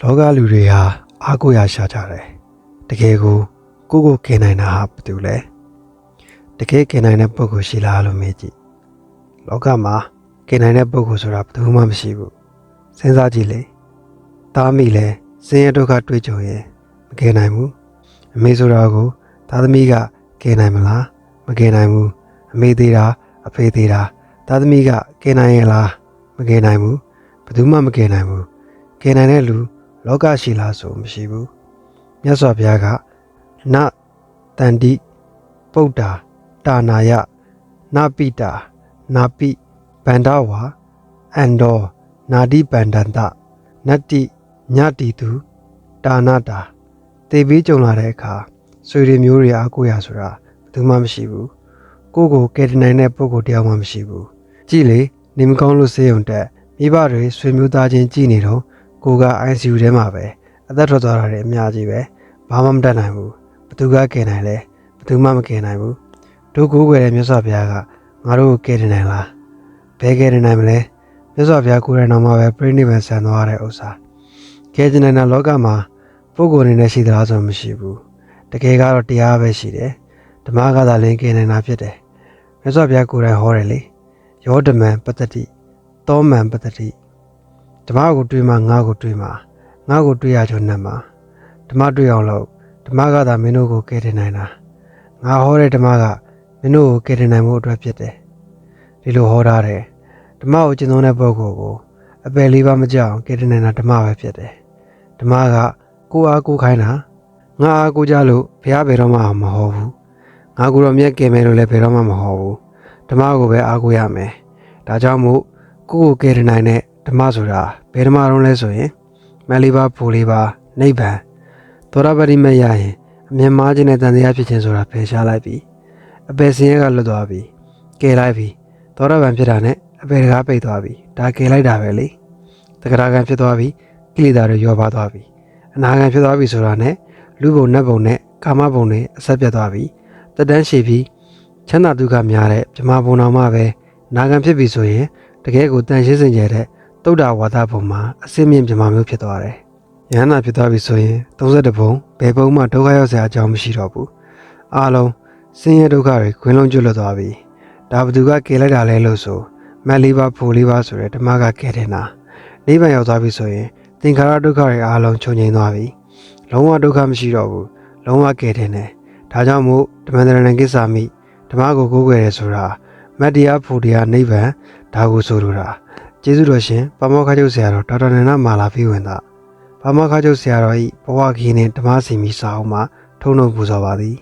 လောကလူတွေဟာအားကိုးရာရှာကြတယ်တကယ်ကိုကိုယ့်ကိုကယ်နိုင်တာဟာဘာတူလဲတကယ်ကယ်နိုင်တဲ့ပုဂ္ဂိုလ်ရှိလားလို့မေးကြည့်လောကမှာကယ်နိုင်တဲ့ပုဂ္ဂိုလ်ဆိုတာဘယ်သူမှမရှိဘူးစဉ်းစားကြည့်လေတားမိလဲဆင်းရဲဒုက္ခတွေ့ကြုံရင်မကယ်နိုင်ဘူးအမေဆိုတာကိုသားသမီးကကယ်နိုင်မလားမကယ်နိုင်ဘူးအမေသေးတာအဖေသေးတာသားသမီးကကယ်နိုင်ရဲ့လားမကယ်နိုင်ဘူးဘယ်သူမှမကယ်နိုင်ဘူးကယ်နိုင်တဲ့လူ လောကရှိလားဆိုမရှိဘူးမြတ်စွာဘုရားကနတန္တိပုဒ္ဒါတာနာယနာပိတာနာပိဗန္ဒဝါအန္တောနာတိဗန္ဒန္တနတ္တိညတိတုတာနာတာတေပြီးကြုံလာတဲ့အခါဆွေတွေမျိုးတွေအားကိုးရဆိုတာဘယ်သူမှမရှိဘူးကိုယ့်ကိုကယ်တင်နိုင်တဲ့ပုဂ္ဂိုလ်တယောက်မှမရှိဘူးကြည်လေနေမကောင်းလို့စေုံတက်မိဘတွေဆွေမျိုးသားချင်းကြည်နေတော့ ကိုက ICU ထဲမှာပဲအသက်ထွက်သွားတာတွေအများကြီးပဲဘာမှမတတ်နိုင်ဘူးဘသူကကယ်နိုင်လဲဘသူမှမကယ်နိုင်ဘူးတို့ကိုးကွယ်တဲ့မြတ်စွာဘုရားကငါတို့ကိုကယ်တင်နိုင်လားဘယ်ကယ်တင်နိုင်မလဲမြတ်စွာဘုရားကိုယ်တိုင်တော်မှာပဲပြိဋိဘံဆန်သွားတဲ့ဥစ္စာကယ်တင်နိုင်တဲ့လောကမှာပုဂ္ဂိုလ်အနေနဲ့ရှိသလားဆိုမရှိဘူးတကယ်ကတော့တရားပဲရှိတယ်ဓမ္မကသာလင်းကယ်နိုင်တာဖြစ်တယ်မြတ်စွာဘုရားကိုယ်တိုင်ဟောတယ်လေယောဓမံပတ္တိတောမံပတ္တိ ဓမ္မကိုတွေးမှငါကိုတွေးမှငါကိုတွေးရချုံနဲ့မှာဓမ္မတွေးအောင်လို့ဓမ္မကသာမင်းတို့ကိုကယ်တင်နိုင်တာငါဟောတဲ့ဓမ္မကမင်းတို့ကိုကယ်တင်နိုင်မှုအတွက်ဖြစ်တယ်ဒီလိုဟောထားတယ်ဓမ္မကိုကျင့်သုံးတဲ့ပုဂ္ဂိုလ်ကိုအပယ်လေးပါးမကြောက်ကယ်တင်နိုင်တာဓမ္မပဲဖြစ်တယ်ဓမ္မကကိုယ်အားကိုယ်ခိုင်းတာငါအားကိုးကြလို့ဘုရားဘယ်တော့မှမဟောဘူးငါကိုယ်တော်မြတ်ကယ်မယ်လို့လည်းဘယ်တော့မှမဟောဘူးဓမ္မကိုပဲအားကိုးရမယ်ဒါကြောင့်မို့ကိုယ့်ကိုကယ်တင်နိုင်တဲ့ ဓမ္မဆိုတာဘယ်ဓမ္မတုံးလဲဆိုရင်မက်လေးပါဖိုလေးပါနိဗ္ဗာန်သောရပတိမရရင်အမြင်မားခြင်းနဲ့တန်တရားဖြစ်ခြင်းဆိုတာဖယ်ရှားလိုက်ပြီအပယ်စင်းရဲကလွတ်သွားပြီကယ်လိုက်ပြီသောရပန်ဖြစ်တာနဲ့အပယ်တကားပိတ်သွားပြီဒါကယ်လိုက်တာပဲလေတက္ကရာကံဖြစ်သွားပြီကိလေသာတွေရောပါသွားပြီအနာဂံဖြစ်သွားပြီဆိုတာနဲ့လူဘုံနတ်ဘုံနဲ့ကာမဘုံတွေအဆက်ပြတ်သွားပြီတက်တန်းရှိပြီချမ်းသာဒုက္ခများတဲ့ဗြဟ္မာဘုံတော်မှပဲနာဂံဖြစ်ပြီဆိုရင်တကယ်ကိုတန်ရှင်းစင်ကြတဲ့ တုဒ္ဒဝါဒဘုံမှာအစင်းမြင့်ဗြဟ္မာမျိုးဖြစ်သွားတယ်ယန္နာဖြစ်သွားပြီဆိုရင်32ဘုံဘယ်ဘုံမှဒုက္ခရောက်စရာအကြောင်းမရှိတော့ဘူးအားလုံးဆင်းရဲဒုက္ခတွေခွင်းလုံးကျွတ်လွတ်သွားပြီဒါဘသူကကယ်လိုက်တာလဲလို့ဆိုမက်လေးပါဖိုလေးပါဆိုတဲ့ဓမ္မကကယ်တင်တာနိဗ္ဗာန်ရောက်သွားပြီဆိုရင်သင်္ခါရဒုက္ခတွေအားလုံးချုပ်ငြိမ်းသွားပြီလုံးဝဒုက္ခမရှိတော့ဘူးလုံးဝကယ်တင်တယ်ဒါကြောင့်မို့ဓမ္မန္တရဏကိစ္ဆာမိဓမ္မကိုကိုးကွယ်ရဲဆိုတာမတ္တရားဖို့တရားနိဗ္ဗာန်ဒါကိုဆိုလိုတာ ကျေးဇူးတော်ရှင်ပမောခချုပ်ဆရာတော်ဒေါက်တာနန္ဒမာလာဖိဝင်သာပမောခချုပ်ဆရာတော်ဤဘဝခီးနှင့်ဓမ္မစီမီစာအုပ်မှာထုံးနှုတ်ပူဇော်ပါသည်